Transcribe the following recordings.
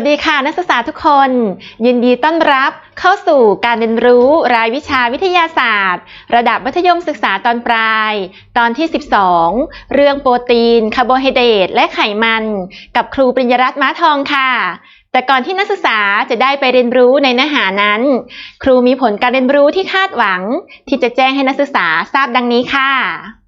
วัสดีค่ะนักศึกษาทุกคน ยินดีต้อนรับเข้าสู่การเรียนรู้รายวิชาวิทยาศาสตร์ ระดับมัธยมศึกษาตอนปลาย ตอนที่ 12 เรื่องโปรตีน คาร์โบไฮเดรตและไขมัน กับครูปริญญารัตน์ม้าทองค่ะ แต่ก่อนที่นักศึกษาจะได้ไปเรียนรู้ในเนื้อหานั้น ครูมีผลการเรียนรู้ที่คาดหวัง ที่จะแจ้งให้นักศึกษาทราบดังนี้ค่ะ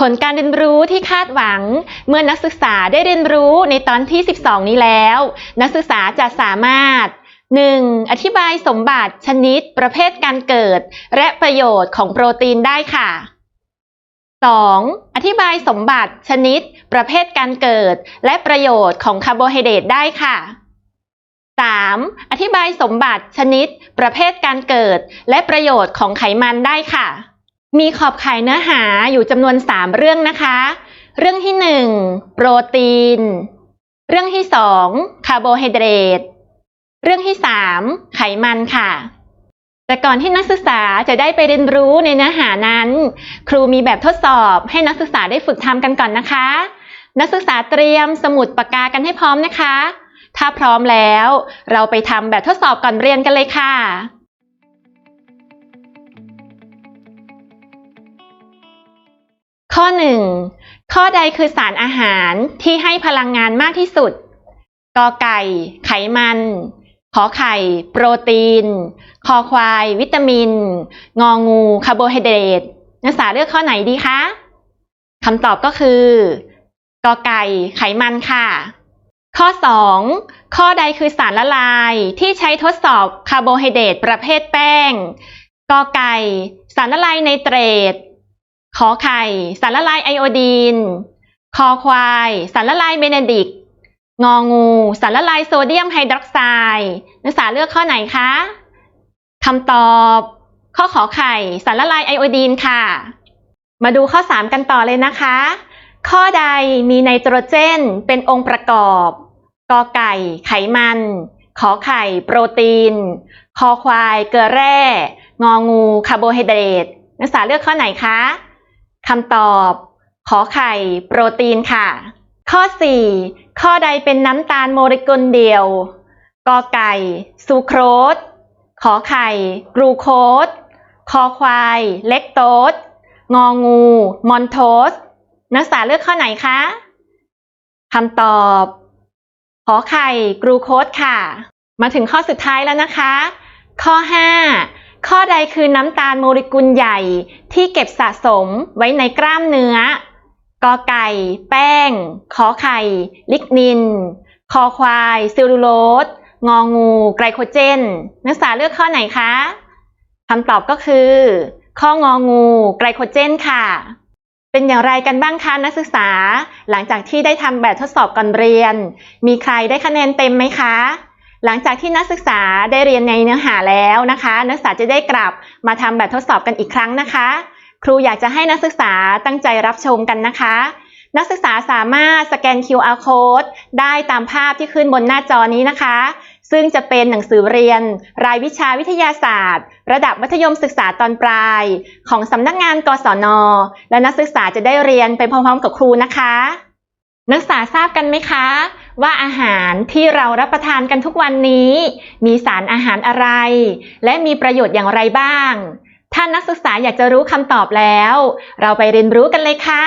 ผลการเรียนรู้ที่คาดหวัง เมื่อนักศึกษาได้เรียนรู้ในตอนที่ 12 นี้แล้ว นักศึกษาจะสามารถ 1. อธิบายสมบัติชนิด ประเภทการเกิด และประโยชน์ของโปรตีนได้ค่ะ 2. อธิบายสมบัติชนิด ประเภทการเกิด และประโยชน์ของคาร์โบไฮเดรตได้ค่ะ 3. อธิบายสมบัติชนิด ประเภทการเกิด และประโยชน์ของไขมันได้ค่ะ มีขอบข่ายเนื้อหาอยู่จำนวน 3 เรื่องนะคะ เรื่องที่ 1 โปรตีน เรื่องที่ 2 คาร์โบไฮเดรต เรื่องที่ 3 ไขมันค่ะ แต่ก่อนที่นักศึกษาจะได้ไปเรียนรู้ในเนื้อหานั้น ครูมีแบบทดสอบให้นักศึกษาได้ฝึกทำกันก่อนนะคะ นักศึกษาเตรียมสมุดปากกากันให้พร้อมนะคะ ถ้าพร้อมแล้ว เราไปทำแบบทดสอบก่อนเรียนกันเลยค่ะ ข้อ 1. ข้อใดคือสารอาหารที่ให้พลังงานมากที่สุด กอไก่ ไขมัน ขอไข่ โปรตีน คอควาย วิตามิน งองู คาร์โบไฮเดรต นักศึกษาเลือกข้อไหนดีคะคำตอบก็คือกอไก่ ไขมันค่ะ ข้อ 2. ข้อใดคือสารละลายที่ใช้ทดสอบคาร์โบไฮเดรตประเภทแป้ง กอไก่ สารละลายไนเตรต ขอไข่ สารละลายไอโอดีน คอควาย สารละลายเบเนดิก งองู สารละลายโซเดียมไฮดรอกไซด์นักศึกษาเลือกข้อไหนคะคำตอบ ข้อขอไข่ สารละลายไอโอดีนค่ะ มาดูข้อ 3 กันต่อเลยนะคะ ข้อใดมีไนโตรเจนเป็นองค์ประกอบกอไก่ ไขมัน ขอไข่ โปรตีน คอควาย เกลือแร่ งองู คาร์โบไฮเดรตนักศึกษาเลือกข้อไหนคะ คำตอบขอไข่โปรตีนค่ะ ข้อ 4 ข้อใดเป็นน้ำตาลโมเลกุลเดียวกอไก่ซูโครสขอไข่กรูโคสคอควายเลคโตสงองู มอนโทส นักศึกษาเลือกข้อไหนคะคำตอบ ขอไข่กรูโคสค่ะ มาถึงข้อสุดท้ายแล้วนะคะ ข้อ 5 ข้อใดคือน้ำตาลโมเลกุลใหญ่ที่เก็บสะสมไว้ในกล้ามเนื้อกอไก่ แป้ง ขอไข่ ลิกนิน คอควาย ซิลูโลส งองู ไกลโคเจน นักศึกษาเลือกข้อไหนคะคำตอบก็คือ ข้ององู ไกลโคเจนค่ะ เป็นอย่างไรกันบ้างคะนักศึกษา หลังจากที่ได้ทำแบบทดสอบก่อนเรียน มีใครได้คะแนนเต็มไหมคะ หลังจากที่นักศึกษาได้เรียนในเนื้อหาแล้วนะคะ นักศึกษาจะได้กลับมาทำแบบทดสอบกันอีกครั้งนะคะ ครูอยากจะให้นักศึกษาตั้งใจรับชมกันนะคะ นักศึกษาสามารถสแกน QR code ได้ตามภาพที่ขึ้นบนหน้าจอนี้นะคะ ซึ่งจะเป็นหนังสือเรียน รายวิชาวิทยาศาสตร์ ระดับมัธยมศึกษาตอนปลาย ของสำนักงานกศน และนักศึกษาจะได้เรียนไปพร้อมๆ กับครูนะคะ นักศึกษาทราบกันไหมคะ ว่าอาหารที่เรารับประทานกันทุกวันนี้ มีสารอาหารอะไร และมีประโยชน์อย่างไรบ้าง ถ้านักศึกษาอยากจะรู้คำตอบแล้ว เราไปเรียนรู้กันเลยค่ะ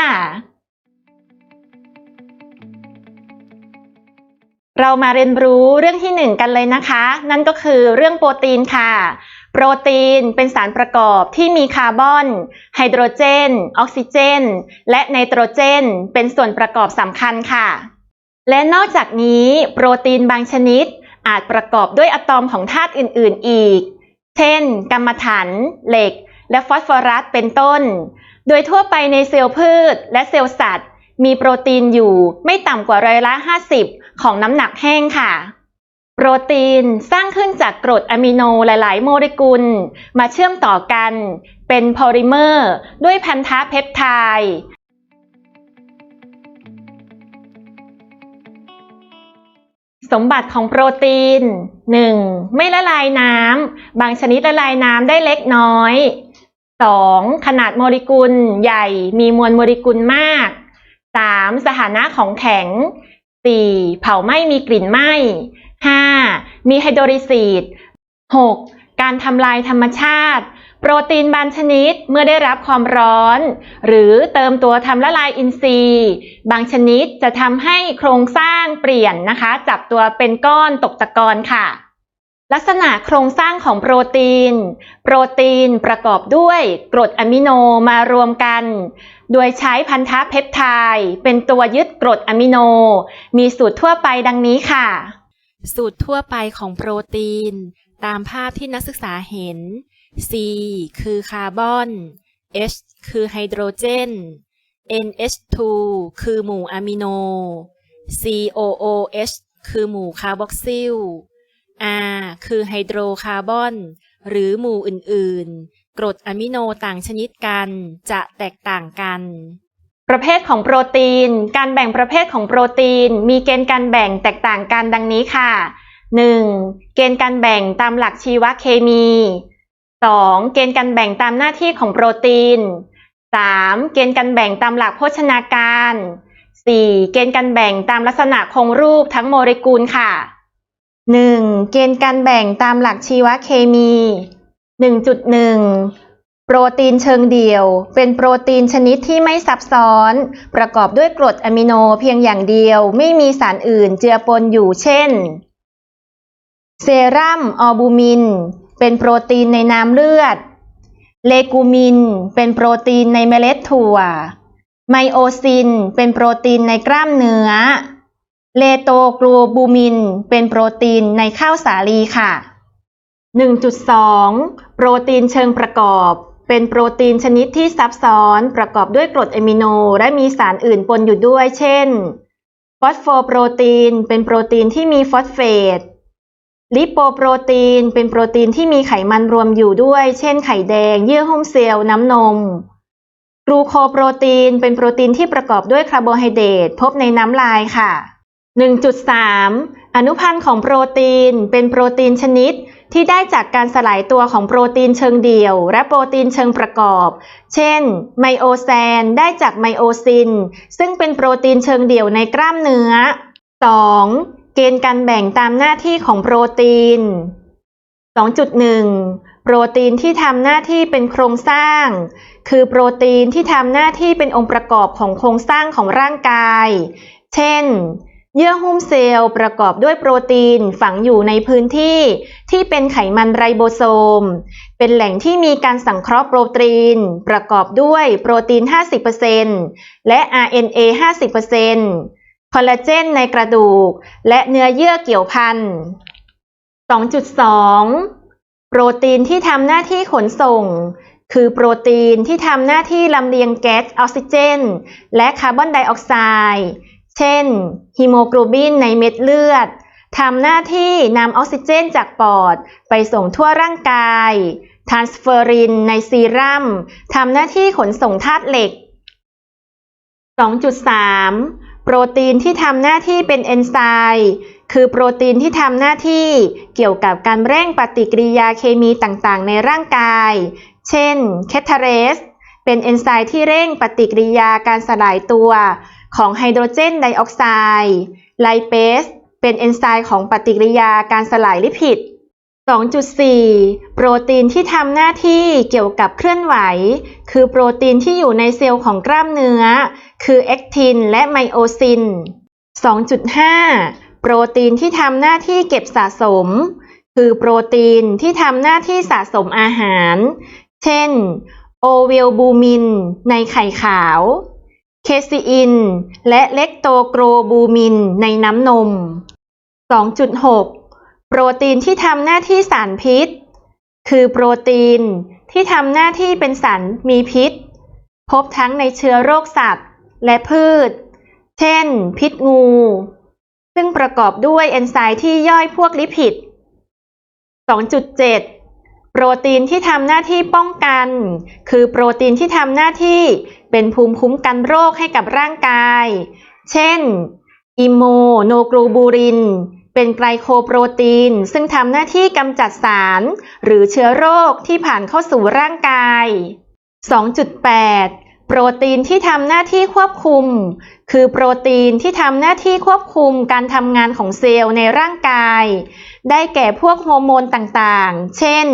เรามาเรียนรู้เรื่องที่หนึ่งกันเลยนะคะ นั่นก็คือเรื่องโปรตีนค่ะโปรตีนเป็นสารประกอบที่มีคาร์บอน ไฮโดรเจน ออกซิเจน และไนโตรเจน เป็นส่วนประกอบสำคัญค่ะ และนอกจากนี้โปรตีนบางชนิดอาจประกอบด้วยอะตอมของธาตุอื่น ๆ อีก เช่นกัมมันถัน เหล็ก และฟอสฟอรัสเป็นต้น โดยทั่วไปในเซลล์พืช และเซลล์สัตว์ มีโปรตีนอยู่ไม่ต่ำกว่าร้อยละ 50 ของน้ำหนักแห้งค่ะ โปรตีนสร้างขึ้นจากกรดอะมิโนหลาย ๆ โมเลกุล มาเชื่อมต่อกัน เป็นโพลิเมอร์ ด้วยพันธะเพปไทด์ สมบัติของโปรตีน 1. ไม่ละลายน้ำ บางชนิดละลายน้ำได้เล็กน้อย 2. ขนาดโมเลกุลใหญ่มีมวลโมเลกุลมาก 3. สถานะของแข็ง 4. เผาไหม้มีกลิ่นไหม้ 5. มีไฮโดริซีด 6. การทำลายธรรมชาติ โปรตีนบางชนิดเมื่อได้รับความร้อน หรือเติมตัวทำละลายอินทรีย์ บางชนิดจะทำให้โครงสร้างเปลี่ยนนะคะ จับตัวเป็นก้อนตกตะกอนค่ะ ลักษณะโครงสร้างของโปรตีน โปรตีนประกอบด้วยกรดอะมิโนมารวมกัน โดยใช้พันธะเพปไทด์เป็นตัวยึดกรดอะมิโน มีสูตรทั่วไปดังนี้ค่ะ สูตรทั่วไปของโปรตีน ตามภาพที่นักศึกษาเห็น C คือคาร์บอน H คือไฮโดรเจน NH2 คือหมู่อะมิโน COOH คือหมู่คาร์บอกซิล R คือไฮโดรคาร์บอน หรือหมู่อื่น ๆ กรดอะมิโนต่างชนิดกันจะแตกต่างกัน ประเภทของโปรตีน การแบ่งประเภทของโปรตีน มีเกณฑ์การแบ่งแตกต่างกันดังนี้ค่ะ 1. เกณฑ์การแบ่งตามหลักชีวเคมี 2. เกณฑ์การแบ่งตามหน้าที่ของโปรตีน 3. เกณฑ์การแบ่งตามหลักโภชนาการ 4. เกณฑ์การแบ่งตามลักษณะคงรูปทั้งโมเลกุลค่ะ 1. เกณฑ์การแบ่งตามหลักชีวเคมี 1.1 โปรตีนเชิงเดี่ยว เป็นโปรตีนชนิดที่ไม่ซับซ้อน ประกอบด้วยกรดอะมิโนเพียงอย่างเดียว ไม่มีสารอื่นเจือปนอยู่เช่น เซรั่มออบูมิน เป็นโปรตีนในน้ำเลือด เลกูมิน เป็นโปรตีนในเมล็ดถั่ว ไมโอซิน เป็นโปรตีนในกล้ามเนื้อ เลโตกลูบูมิน เป็นโปรตีนในข้าวสาลีค่ะ 1.2 โปรตีนเชิงประกอบ เป็นโปรตีนชนิดที่ซับซ้อนประกอบด้วยกรดอะมิโน และมีสารอื่นปนอยู่ด้วย เช่น ฟอสโฟโปรตีน เป็นโปรตีนที่มีฟอสเฟต ลิโปโปรตีน เป็นโปรตีนที่มีไขมันรวมอยู่ด้วย เช่นไข่แดง เยื่อหุ้มเซลล์ น้ำนม กลูโคโปรตีน เป็นโปรตีนที่ประกอบด้วยคาร์โบไฮเดรตพบในน้ำลายค่ะ 1.3 อนุพันธ์ของโปรตีน เป็นโปรตีนชนิดที่ได้จากการสลายตัวของโปรตีนเชิงเดี่ยว และโปรตีนเชิงประกอบ เช่น ไมโอแซนได้จากไมโอซิน ซึ่งเป็นโปรตีนเชิงเดี่ยวในกล้ามเนื้อ 2. เกณฑ์การแบ่งตามหน้าที่ของโปรตีน 2.1 โปรตีนที่ทำหน้าที่เป็นโครงสร้าง คือโปรตีนที่ทำหน้าที่เป็นองค์ประกอบของโครงสร้างของร่างกาย เช่น เยื่อหุ้มเซลล์ประกอบด้วยโปรตีนฝังอยู่ในพื้นที่ที่เป็นไขมันไรโบโซม เป็นแหล่งที่มีการสังเคราะห์โปรตีน ประกอบด้วยโปรตีน 50%และ RNA 50% คอลลาเจนในกระดูก และเนื้อเยื่อเกี่ยวพัน 2.2 โปรตีนที่ทำหน้าที่ขนส่ง คือโปรตีนที่ทำหน้าที่ลำเลียงแก๊สออกซิเจน และคาร์บอนไดออกไซด์เช่นฮีโมโกลบินในเม็ดเลือดทำหน้าที่นำออกซิเจนจากปอด ไปส่งทั่วร่างกาย ทรานสเฟอรินในซีรัมทำหน้าที่ขนส่งธาตุเหล็ก 2.3 โปรตีนที่ทำหน้าที่เป็นเอนไซม์คือโปรตีนที่ทำหน้าที่เกี่ยวกับการเร่งปฏิกิริยาเคมีต่างๆ ในร่างกาย เช่น เคทาเรส เป็นเอนไซม์ที่เร่งปฏิกิริยาการสลายตัวของไฮโดรเจนไดออกไซด์ ไลเปส เป็นเอนไซม์ของปฏิกิริยาการสลายลิพิด 2.4 โปรตีนที่ทำหน้าที่เกี่ยวกับเคลื่อนไหว คือโปรตีนที่อยู่ในเซลล์ของกล้ามเนื้อ คือแอคทินและไมโอซิน 2.5 โปรตีนที่ทำหน้าที่เก็บสะสม คือโปรตีนที่ทำหน้าที่สะสมอาหาร เช่น โอเวลบูมิน ในไข่ขาว เคซีอิน และเลคโตโกรบูมิน ในน้ำนม 2.6 โปรตีนที่ทำหน้าที่สารพิษ คือโปรตีนที่ทำหน้าที่เป็นสารมีพิษ พบทั้งในเชื้อโรคสัตว์ และพืช เช่น พิษงู ซึ่งประกอบด้วยเอนไซม์ที่ย่อยพวกลิพิด 2.7โปรตีนที่ทำหน้าที่ป้องกัน คือโปรตีนที่ทำหน้าที่เป็นภูมิคุ้มกันโรคให้กับร่างกาย เช่น อิโมโนโกลบูริน เป็นไกลโคโปรตีน ซึ่งทำหน้าที่กำจัดสาร หรือเชื้อโรคที่ผ่านเข้าสู่ร่างกาย 2.8 โปรตีนที่ทำหน้าที่ควบคุม คือโปรตีนที่ทำหน้าที่ควบคุมการทำงานของเซลล์ในร่างกาย ได้แก่พวกฮอร์โมนต่างๆ เช่น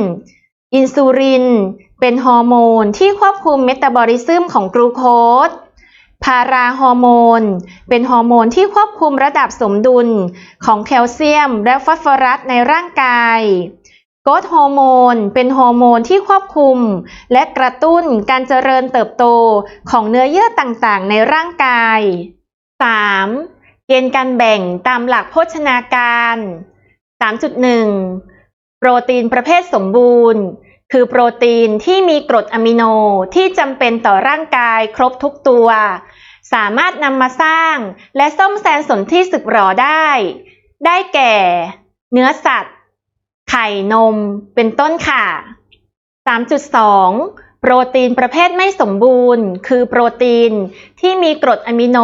อินซูลิน เป็นฮอร์โมนที่ควบคุมเมตาบอลิซึมของกลูโคส พาราฮอร์โมน เป็นฮอร์โมนที่ควบคุมระดับสมดุลของแคลเซียมและฟอสฟอรัสในร่างกายโกรทฮอร์โมน เป็นฮอร์โมนที่ควบคุม และกระตุ้นการเจริญเติบโตของเนื้อเยื่อต่างๆ ในร่างกาย 3. เกณฑ์การแบ่งตามหลักโภชนาการ 3.1 โปรตีนประเภทสมบูรณ์ คือโปรตีนที่มีกรดอะมิโนที่จำเป็นต่อร่างกายครบทุกตัว สามารถนำมาสร้างและซ่อมแซมสนที่สึกหรอได้ ได้แก่ เนื้อสัตว์ ไข่นมเป็นต้นค่ะ 3.2 โปรตีนประเภทไม่สมบูรณ์ คือโปรตีนที่มีกรดอะมิโน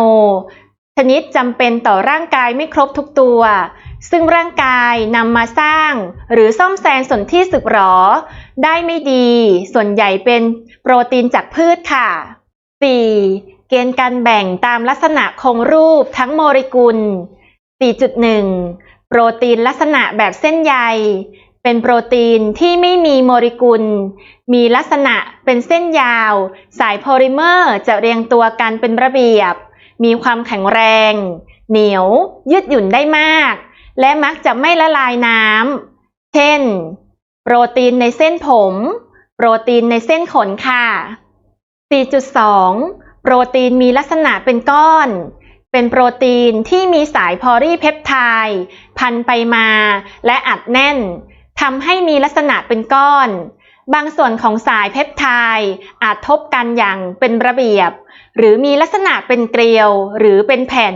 ชนิดจำเป็นต่อร่างกายไม่ครบทุกตัว ซึ่งร่างกายนำมาสร้าง หรือซ่อมแซมส่วนที่สึกหรอ ได้ไม่ดี ส่วนใหญ่เป็นโปรตีนจากพืชค่ะ 4. เกณฑ์การแบ่งตามลักษณะคงรูปทั้งโมเลกุล 4.1 โปรตีนลักษณะแบบเส้นใย เป็นโปรตีนที่ไม่มีโมเลกุล มีลักษณะเป็นเส้นยาว สายโพลิเมอร์จะเรียงตัวกันเป็นระเบียบ มีความแข็งแรง เหนียว ยืดหยุ่นได้มาก และมักจะไม่ละลายน้ำ เช่น โปรตีนในเส้นผม โปรตีนในเส้นขนค่ะ 4.2 โปรตีนมีลักษณะเป็นก้อน เป็นโปรตีนที่มีสายพอลีเพปไทด์พันไปมาและอัดแน่นทำให้มีลักษณะเป็นก้อน บางส่วนของสายเพปไทด์อาจทบกันอย่างเป็นระเบียบ หรือมีลักษณะเป็นเกลียวหรือเป็นแผ่น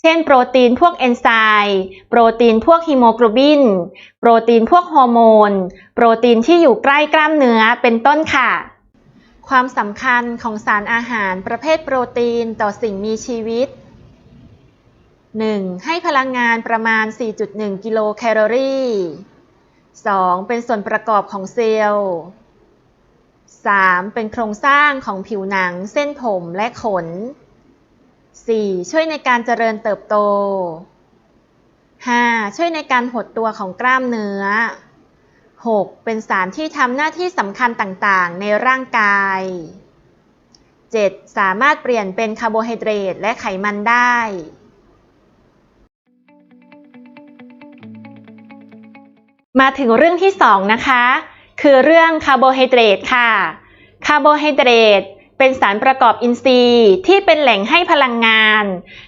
เช่น โปรตีนพวกเอนไซม์โปรตีนพวกฮีโมโกลบิน โปรตีนพวกฮอร์โมน โปรตีนที่อยู่ใกล้กล้ามเนื้อเป็นต้นค่ะ ความสำคัญของสารอาหารประเภทโปรตีนต่อสิ่งมีชีวิต 1. ให้พลังงานประมาณ 4.1 กิโลแคลอรี่ 2. เป็นส่วนประกอบของเซลล์ 3. เป็นโครงสร้างของผิวหนัง เส้นผมและขน 4. ช่วยในการเจริญเติบโต 5. ช่วยในการหดตัวของกล้ามเนื้อ 6. เป็นสารที่ทำหน้าที่สำคัญต่างๆ ในร่างกาย 7. สามารถเปลี่ยนเป็นคาร์โบไฮเดรตและไขมันได้ มาถึงเรื่องที่สองนะคะ คือเรื่องคาร์โบไฮเดรตค่ะ คาร์โบไฮเดรต เป็นสารประกอบอินทรีย์ที่เป็นแหล่งให้พลังงาน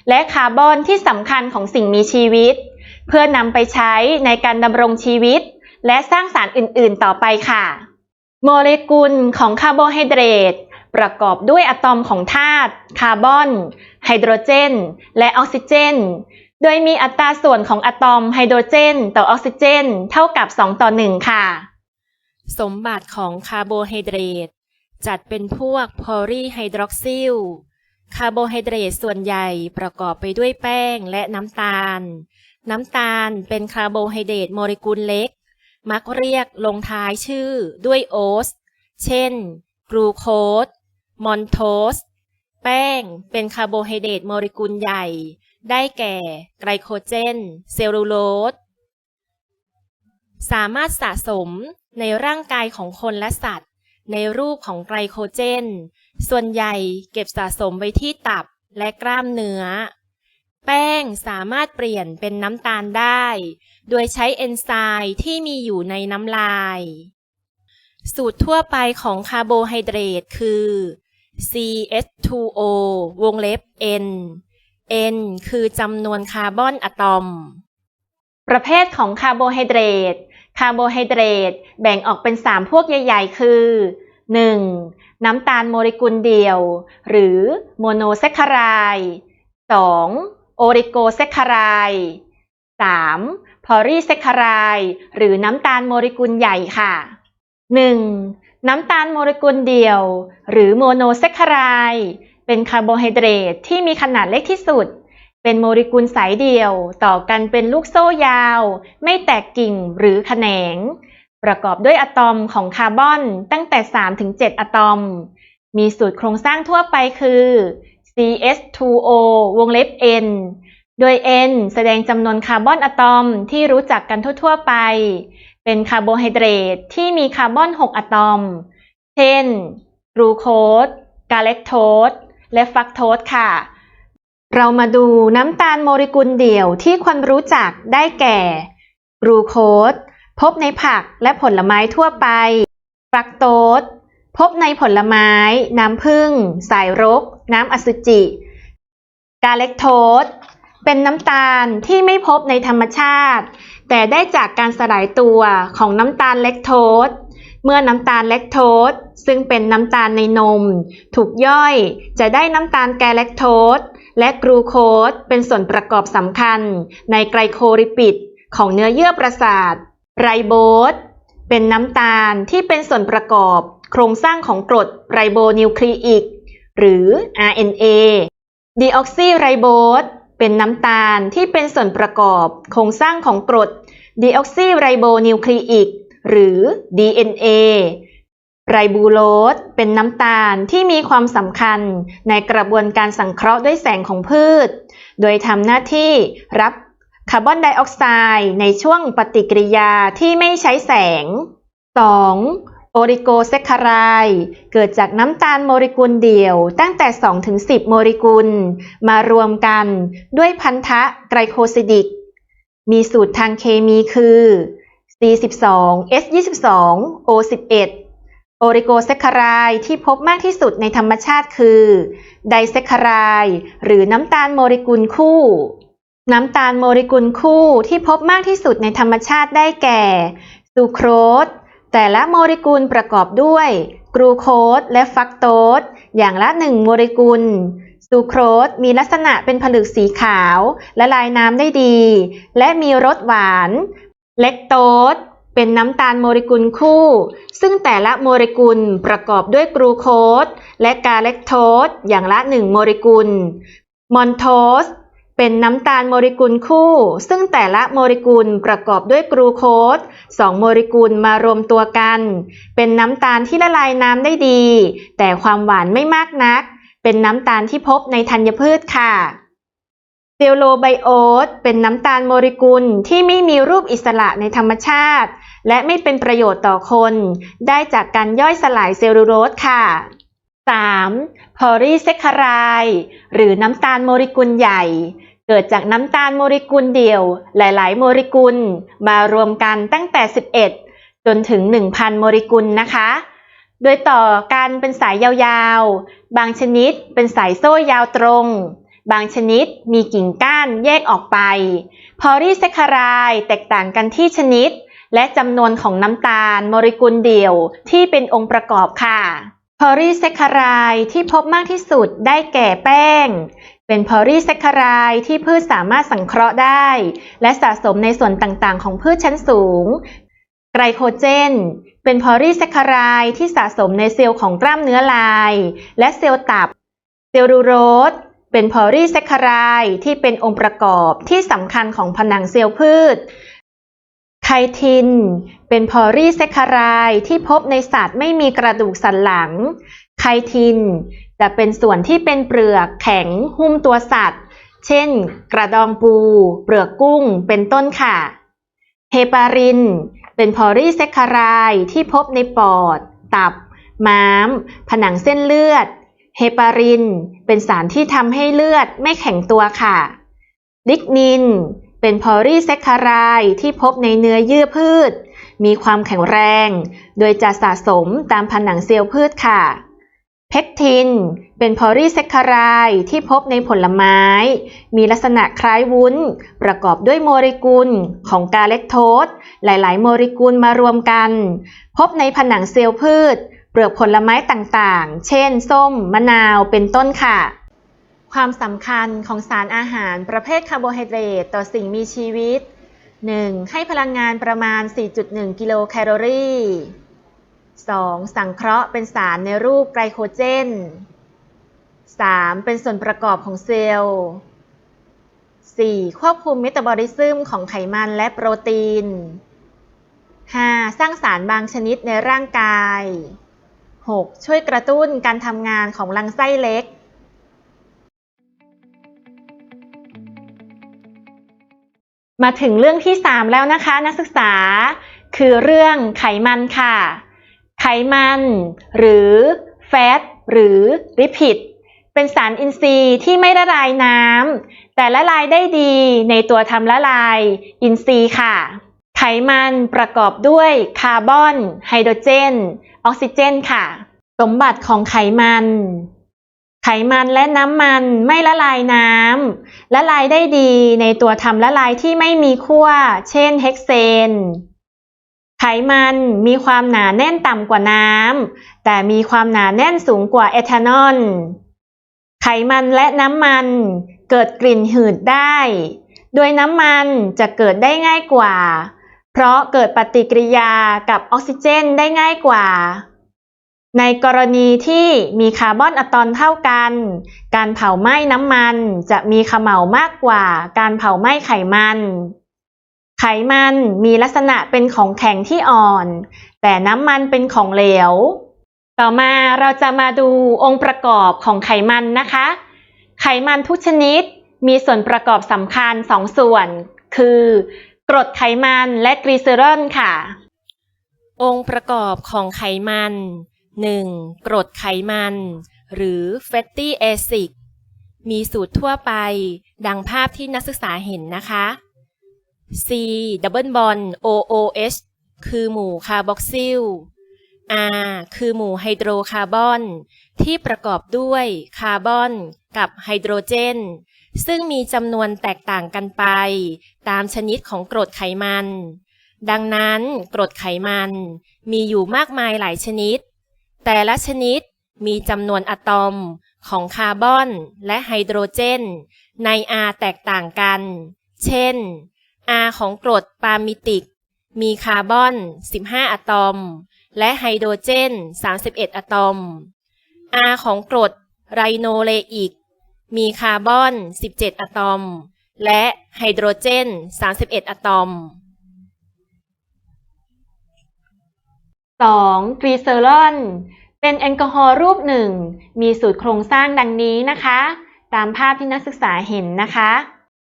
และคาร์บอนที่สำคัญของสิ่งมีชีวิต เพื่อนำไปใช้ในการดำรงชีวิต และสร้างสารอื่น ๆ ต่อไปค่ะ โมเลกุลของคาร์โบไฮเดรตประกอบด้วยอะตอมของธาตุคาร์บอน ไฮโดรเจน และออกซิเจน โดยมีอัตราส่วนของอะตอมไฮโดรเจน ต่อออกซิเจน เท่ากับ 2 ต่อ 1 ค่ะ สมบัติของคาร์โบไฮเดรต จัดเป็นพวกพอลีไฮดรอกซิล คาร์โบไฮเดรตส่วนใหญ่ประกอบไปด้วยแป้งและน้ำตาล น้ำตาลเป็นคาร์โบไฮเดรตโมเลกุลเล็ก มักเรียกลงท้ายชื่อด้วยโอส เช่น กลูโคส มอนโทส แป้งเป็นคาร์โบไฮเดรตโมเลกุลใหญ่ ได้แก่ ไกลโคเจน เซลลูโลส สามารถสะสมในร่างกายของคนและสัตว์ ในรูปของไกลโคเจน ส่วนใหญ่เก็บสะสมไว้ที่ตับและกล้ามเนื้อ แป้งสามารถเปลี่ยนเป็นน้ำตาลได้ โดยใช้เอนไซม์ที่มีอยู่ในน้ำลาย สูตรทั่วไปของคาร์โบไฮเดรตคือ CH2O วงเล็บ N N คือจำนวนคาร์บอนอะตอม ประเภทของคาร์โบไฮเดรต คาร์โบไฮเดรตแบ่งออกเป็น 3 พวกใหญ่ ๆ คือ 1. น้ำตาลโมเลกุลเดียว หรือโมโนแซคคาราย 2. โอริโกแซคคาราย 3. พอลีแซคคาราย หรือน้ำตาลโมเลกุลใหญ่ค่ะ 1. น้ำตาลโมเลกุลเดียว หรือโมโนแซคคาราย เป็นคาร์โบไฮเดรตที่มีขนาดเล็กที่สุด เป็นโมเลกุลสายเดียว ต่อกันเป็นลูกโซ่ยาว ไม่แตกกิ่งหรือแขนง ประกอบด้วยอะตอมของคาร์บอนตั้งแต่3ถึง7อะตอม มีสูตรโครงสร้างทั่วไปคือ CS2O วงเล็บ N โดย N แสดงจำนวนคาร์บอนอะตอมที่รู้จักกันทั่ว ๆ ไป เป็นคาร์โบไฮเดรตที่มีคาร์บอน 6 อะตอม เช่นกรูโคสกาเลคโทสและฟักโทสค่ะ เรามาดูน้ำตาลโมเลกุลเดี่ยวที่ควรรู้จักได้แก่ กรูโคสพบในผักและผลไม้ทั่วไปฟรักโตสพบในผลไม้ น้ำผึ้ง สายรก น้ำอสุจิ กาเลคโทสเป็นน้ำตาลที่ไม่พบในธรรมชาติ แต่ได้จากการสลายตัวของน้ำตาลเลคโทส เมื่อน้ำตาลเลคโทสซึ่งเป็นน้ำตาลในนม ถูกย่อยจะได้น้ำตาลแกเลคโทสและกรูโคสเป็นส่วนประกอบสำคัญ ในไกลโคลิปิด ของเนื้อเยื่อประสาท ไรโบสเป็นน้ำตาลที่เป็นส่วนประกอบ โครงสร้างของกรดไรโบนิวคลีอิก หรือ RNA ดีออกซิไรโบสเป็นน้ำตาลที่เป็นส่วนประกอบ โครงสร้างของกรดดีออกซิไรโบนิวคลีอิก หรือ DNA ไรบูโรสเป็นน้ำตาลที่มีความสำคัญในกระบวนการสังเคราะห์ด้วยแสงของพืช โดยทำหน้าที่รับคาร์บอนไดออกไซด์ในช่วงปฏิกิริยาที่ไม่ใช้แสง 2. โอริโกแซคารายเกิดจากน้ำตาลโมเลกุลเดี่ยวตั้งแต่ 2-10 โมเลกุล มารวมกันด้วยพันธะไกลโคซิดิก มีสูตรทางเคมีคือ C12H22O11 โอริโกแซคคารายที่พบมากที่สุดในธรรมชาติคือ ไดแซคคารายหรือน้ำตาลโมเลกุลคู่ น้ำตาลโมเลกุลคู่ที่พบมากที่สุดในธรรมชาติได้แก่ซูโครสแต่ละโมเลกุลประกอบด้วย กรูโคสและฟักโตสอย่างละหนึ่งโมเลกุลซูโครสมีลักษณะเป็นผลึกสีขาว ละลายน้ำได้ดี และมีรสหวาน เลคโตสเป็นน้ำตาลโมเลกุลคู่ ซึ่งแต่ละโมเลกุลประกอบด้วยกรูโคสและกาเลคโทสอย่างละหนึ่งโมเลกุล มอนโทสเป็นน้ำตาลโมเลกุลคู่ ซึ่งแต่ละโมเลกุลประกอบด้วยกรูโคสสองโมเลกุลมารวมตัวกัน เป็นน้ำตาลที่ละลายน้ำได้ดี แต่ความหวานไม่มากนัก เป็นน้ำตาลที่พบในธัญพืชค่ะ เซลโลไบโอสเป็นน้ำตาลโมเลกุลที่ไม่มีรูปอิสระในธรรมชาติ และไม่เป็นประโยชน์ต่อคน ได้จากการย่อยสลายเซลลูโรสค่ะ 3. พอลีแซคคารายหรือน้ำตาลโมเลกุลใหญ่ เกิดจากน้ำตาลโมเลกุลเดี่ยว หลาย ๆ โมเลกุล มารวมกันตั้งแต่ 11 จนถึง 1,000 โมเลกุลนะคะ โดยต่อกันเป็นสายยาว ๆ บางชนิดเป็นสายโซ่ยาวตรง บางชนิดมีกิ่งก้านแยกออกไป พอลีแซคคารายแตกต่างกันที่ชนิด และจำนวนของน้ำตาลโมเลกุลเดี่ยวที่เป็นองค์ประกอบค่ะ พอลีแซคคารายที่พบมากที่สุดได้แก่แป้ง เป็นพอลีแซคคารายที่พืชสามารถสังเคราะห์ได้ และสะสมในส่วนต่างๆ ของพืชชั้นสูง ไกลโคเจนเป็นพอลีแซคคารายที่สะสมในเซลล์ของกล้ามเนื้อลาย และเซลล์ตับ เซลลูโรส เป็นพอลีแซคคารายที่เป็นองค์ประกอบที่สำคัญของผนังเซลล์พืช ไคทิน เป็นพอลีแซคคารายที่พบในสัตว์ไม่มีกระดูกสันหลัง ไคทิน จะเป็นส่วนที่เป็นเปลือกแข็งหุ้มตัวสัตว์ เช่น กระดองปู เปลือกกุ้ง เป็นต้นค่ะ เฮปาริน เป็นพอลีแซคคารายที่พบในปอด ตับ ม้าม ผนังเส้นเลือด เฮปาริน เป็นสารที่ทำให้เลือดไม่แข็งตัวค่ะ ลิกนิน เป็นพอลีแซคคารายที่พบในเนื้อเยื่อพืช มีความแข็งแรง โดยจะสะสมตามผนังเซลล์พืชค่ะ เพเพคทิน เป็นพอลีแซคคารายที่พบในผลไม้ มีลักษณะคล้ายวุ้น ประกอบด้วยโมเลกุลของกาเลคโทสหลาย ๆ โมเลกุลมารวมกัน พบในผนังเซลล์พืช เปลือกผลไม้ต่างๆ เช่น ส้ม มะนาว เป็นต้นค่ะ ความสำคัญของสารอาหารประเภทคาร์โบไฮเดรตต่อสิ่งมีชีวิต 1. ให้พลังงานประมาณ 4.1 กิโลแคลอรี่ 2. สังเคราะห์เป็นสารในรูปไกลโคเจน 3. เป็นส่วนประกอบของเซลล์ 4. ควบคุมเมตาบอลิซึมของไขมันและโปรตีน 5. สร้างสารบางชนิดในร่างกาย 6. ช่วยกระตุ้นการทำงานของลำไส้เล็ก มาถึงเรื่องที่ 3 แล้วนะคะ นักศึกษา คือเรื่องไขมันค่ะ ไขมัน หรือแฟตหรือลิพิดเป็นสารอินทรีย์ที่ไม่ละลายน้ำแต่ละลายได้ดีในตัวทำละลายอินทรีย์ค่ะ ไขมันประกอบด้วยคาร์บอน ไฮโดรเจน ออกซิเจนค่ะ สมบัติของไขมัน ไขมันและน้ำมันไม่ละลายน้ำละลายได้ดีในตัวทำละลายที่ไม่มีขั้ว เช่นเฮกเซน ไขมันมีความหนาแน่นต่ำกว่าน้ำแต่มีความหนาแน่นสูงกว่าเอทานอล ไขมันและน้ำมันเกิดกลิ่นหืดได้ โดยน้ำมันจะเกิดได้ง่ายกว่า เพราะเกิดปฏิกิริยากับออกซิเจนได้ง่ายกว่า ในกรณีที่มีคาร์บอนอะตอมเท่ากัน การเผาไหม้น้ำมันจะมีขม่ามากกว่าการเผาไหม้ไขมัน ไขมันมีลักษณะเป็นของแข็งที่อ่อน แต่น้ำมันเป็นของเหลว ต่อมาเราจะมาดูองค์ประกอบของไขมันนะคะ ไขมันทุกชนิดมีส่วนประกอบสำคัญสองส่วน คือ รดไขมันและกลีเซอรอลค่ะ องค์ประกอบของไขมัน 1. กรดไขมัน หรือ fatty acid มีสูตรทั่วไป ดังภาพที่นักศึกษาเห็นนะคะ C double bond OOH คือหมู่คาร์บอกซิล R คือหมู่ไฮโดรคาร์บอน ที่ประกอบด้วยคาร์บอนกับไฮโดรเจน ซึ่งมีจำนวนแตกต่างกันไป ตามชนิดของกรดไขมัน ดังนั้นกรดไขมันมีอยู่มากมายหลายชนิด แต่ละชนิดมีจำนวนอะตอมของคาร์บอนและไฮโดรเจน ใน R แตกต่างกัน เช่น R ของกรดปามิติก มีคาร์บอน 15 อะตอม และไฮโดรเจน 31 อะตอม R ของกรดไรโนเลอิก มีคาร์บอน 17 อะตอม และไฮโดรเจน 31 อะตอม 2. กลีเซอรอลเป็นแอลกอฮอล์รูปหนึ่ง มีสูตรโครงสร้างดังนี้นะคะ ตามภาพที่นักศึกษาเห็นนะคะ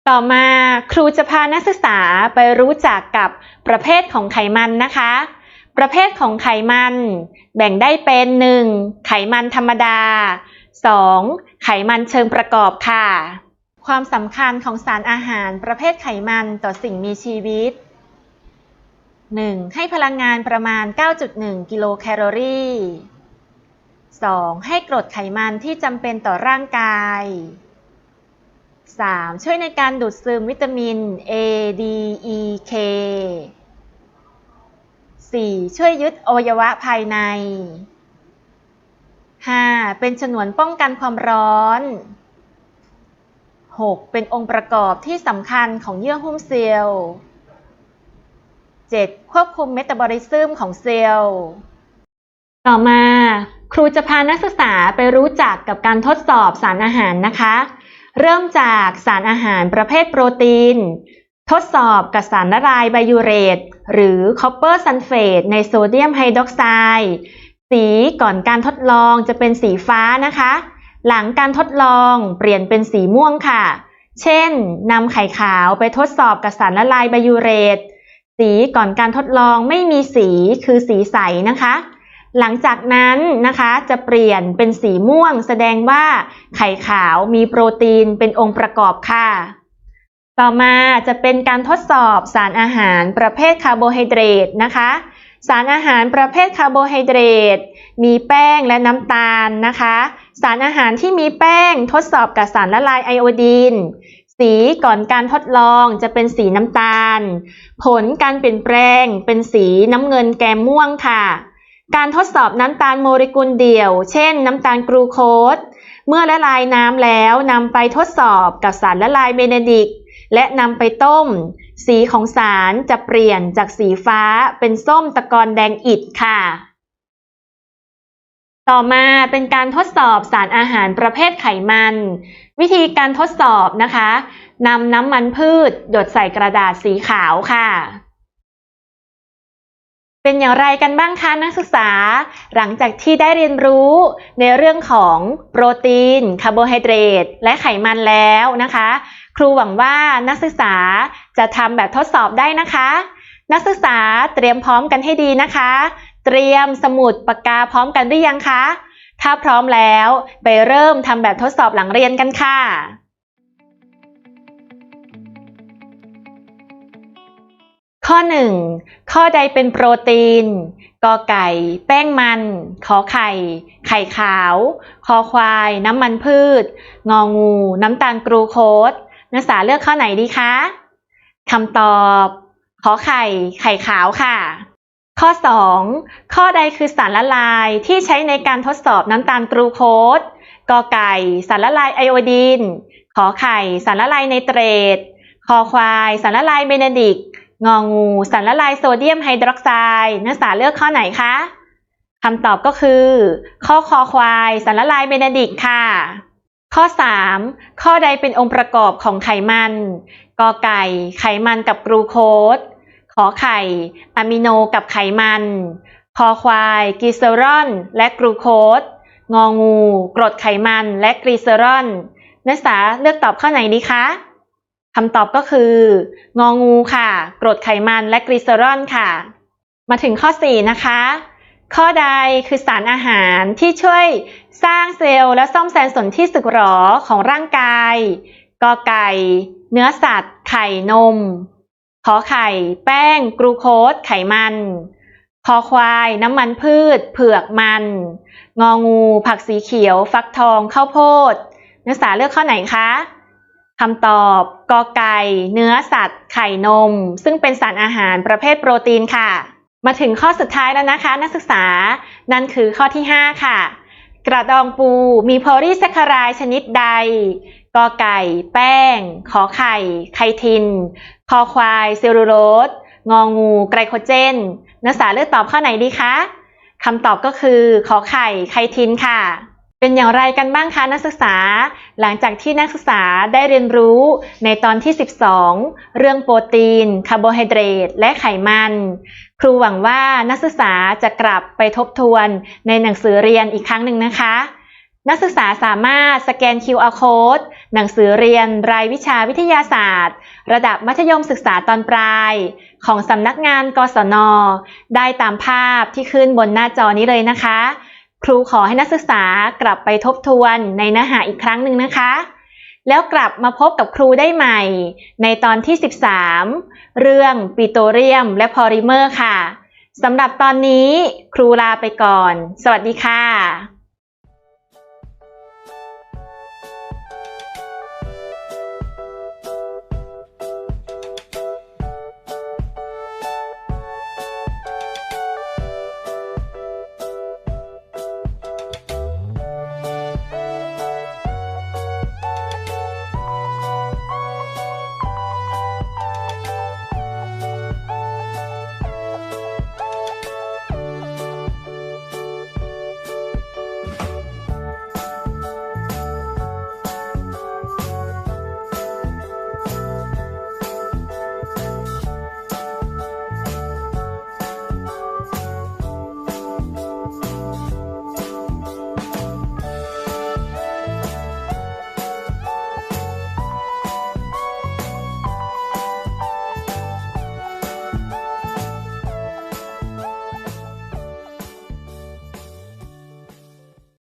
ต่อมาครูจะพานักศึกษาไปรู้จักกับประเภทของไขมันนะคะ ประเภทของไขมัน แบ่งได้เป็น 1. ไขมันธรรมดา 2. ไขมันเชิงประกอบค่ะ ความสำคัญของสารอาหารประเภทไขมันต่อสิ่งมีชีวิต 1. ให้พลังงานประมาณ 9.1 กิโลแคลอรี่ 2. ให้กรดไขมันที่จำเป็นต่อร่างกาย 3. ช่วยในการดูดซึมวิตามิน A D E K 4. ช่วยยึดอวัยวะภายใน 5. เป็นฉนวนป้องกันความร้อน 6. เป็นองค์ประกอบที่สำคัญของเยื่อหุ้มเซลล์ 7. ควบคุมเมตาบอลิซึมของเซลล์ ต่อมา ครูจะพานักศึกษาไปรู้จักกับการทดสอบสารอาหารนะคะ เริ่มจากสารอาหารประเภทโปรตีน ทดสอบกับสารละลายไบยูเรต หรือคอปเปอร์ซัลเฟตในโซเดียมไฮดรอกไซด์ สีก่อนการทดลองจะเป็นสีฟ้านะคะ หลังการทดลองเปลี่ยนเป็นสีม่วงค่ะ เช่นนำไข่ขาวไปทดสอบกับสารละลายไบยูเรต สีก่อนการทดลองไม่มีสีคือสีใสนะคะ หลังจากนั้นนะคะจะเปลี่ยนเป็นสีม่วง แสดงว่าไข่ขาวมีโปรตีนเป็นองค์ประกอบค่ะ ต่อมาจะเป็นการทดสอบสารอาหารประเภทคาร์โบไฮเดรตนะคะ สารอาหารประเภทคาร์โบไฮเดรตมีแป้งและน้ำตาลนะคะ สารอาหารที่มีแป้งทดสอบกับสารละลายไอโอดีน สีก่อนการทดลองจะเป็นสีน้ำตาล ผลการเปลี่ยนแปลงเป็นสีน้ำเงินแกมม่วงค่ะ การทดสอบน้ำตาลโมเลกุลเดี่ยว เช่น น้ำตาลกรูโคสเมื่อละลายน้ำแล้วนำไปทดสอบกับสารละลายเบเนดิก และนำไปต้ม สีของสารจะเปลี่ยนจากสีฟ้าเป็นส้มตะกอนแดงอิฐค่ะ ต่อมาเป็นการทดสอบสารอาหารประเภทไขมัน วิธีการทดสอบนะคะนำน้ำมันพืช หยดใส่กระดาษสีขาวค่ะเป็นอย่างไรกันบ้างคะนักศึกษา หลังจากที่ได้เรียนรู้ในเรื่องของโปรตีน คาร์โบไฮเดรตและไขมันแล้วนะคะ ครูหวังว่านักศึกษาจะทำแบบทดสอบได้นะคะ นักศึกษาเตรียมพร้อมกันให้ดีนะคะ เตรียมสมุดปากกาพร้อมกันหรือยังคะ ถ้าพร้อมแล้วไปเริ่มทำแบบทดสอบหลังเรียนกันค่ะ ข้อ 1 ข้อใดเป็นโปรตีนกอไก่ แป้งมัน ขอไข่ ไข่ขาว คอควาย น้ำมันพืช งองู น้ำตาลกรูโคส นักศึกษาเลือกข้อไหนดีคะคำตอบขอไข่ ไข่ขาวค่ะ ข้อ 2 ข้อใดคือสารละลายที่ใช้ในการทดสอบน้ำตาลกรูโคสกอไก่ สารละลายไอโอดีน ขอไข่ สารละลายไนเตรต คอควาย สารละลายเบนดิก งองู สารละลายโซเดียมไฮดรอกไซด์นักศึกษาเลือกข้อไหนคะคำตอบก็คือ ข้อคอควาย สารละลายเบนดิกค่ะ ข้อ 3 ข้อใดเป็นองค์ประกอบของไขมันกอไก่ ไขมันกับกรูโคสขอไข่อะมิโนกับไขมันคอควายกลีเซอรอลและกรูโคสงองู กรดไขมันและกลีเซอรอลนักศึกษาเลือกตอบข้อไหนดีคะคำตอบก็คือ งองูค่ะ กรดไขมันและกลีเซอรอลค่ะ มาถึงข้อ 4 นะคะ ข้อใดคือสารอาหารที่ช่วยสร้างเซลล์และซ่อมแซมส่วนที่สึกหรอของร่างกายกอไก่ เนื้อสัตว์ ไข่นม ขอไข่ แป้งกรูโคส ไขมัน คอควาย น้ำมันพืช เผือกมัน งองู ผักสีเขียว ฟักทอง ข้าวโพด นักศึกษาเลือกข้อไหนคะคำตอบกอไก่ เนื้อสัตว์ ไข่นม ซึ่งเป็นสารอาหารประเภทโปรตีนค่ะ มาถึงข้อสุดท้ายแล้วนะคะ นักศึกษา นั่นคือข้อที่ 5 ค่ะ กระดองปูมีโพลีแซคคารายชนิดใดกอไก่ แป้ง ขอไข่ ไคทิน คอควายเซลลูโลสงองู ไกลโคเจน นักศึกษาเลือกตอบข้อไหนดีคะคำตอบก็คือ ขอไข่ ไคทินค่ะ เป็นอย่างไรกันบ้างคะนักศึกษา หลังจากที่นักศึกษาได้เรียนรู้ในตอนที่ 12 เรื่องโปรตีน คาร์โบไฮเดรต และไขมัน ครูหวังว่านักศึกษาจะกลับไปทบทวนในหนังสือเรียนอีกครั้งหนึ่งนะคะ นักศึกษาสามารถสแกน QR code หนังสือเรียนรายวิชาวิทยาศาสตร์ ระดับมัธยมศึกษาตอนปลาย ของสำนักงานกศน ได้ตามภาพที่ขึ้นบนหน้าจอนี้เลยนะคะ ครูขอให้นักศึกษากลับไปทบทวนในเนื้อหาอีกครั้งหนึ่งนะคะ แล้วกลับมาพบกับครูได้ใหม่ ในตอนที่ 13 เรื่องปิโตรเลียมและพอลิเมอร์ค่ะสำหรับตอนนี้ครูลาไปก่อน สวัสดีค่ะ